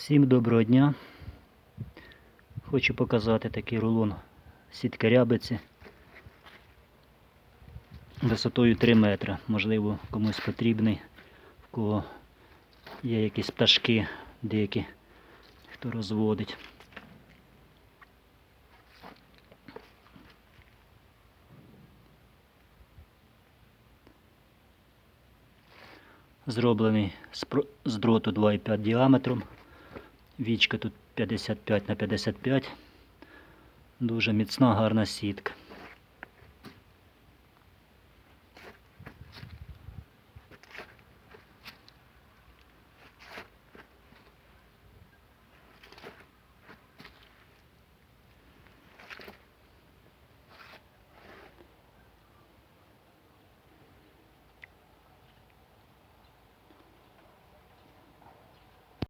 Всім доброго дня. Хочу показати такий рулон сітки рябиці висотою 3 метри. Можливо, комусь потрібний, в кого є якісь пташки деякі, хто розводить. Зроблений з дроту 2,5 діаметром. Вічка тут 55 на 55. Дуже міцна, гарна сітка.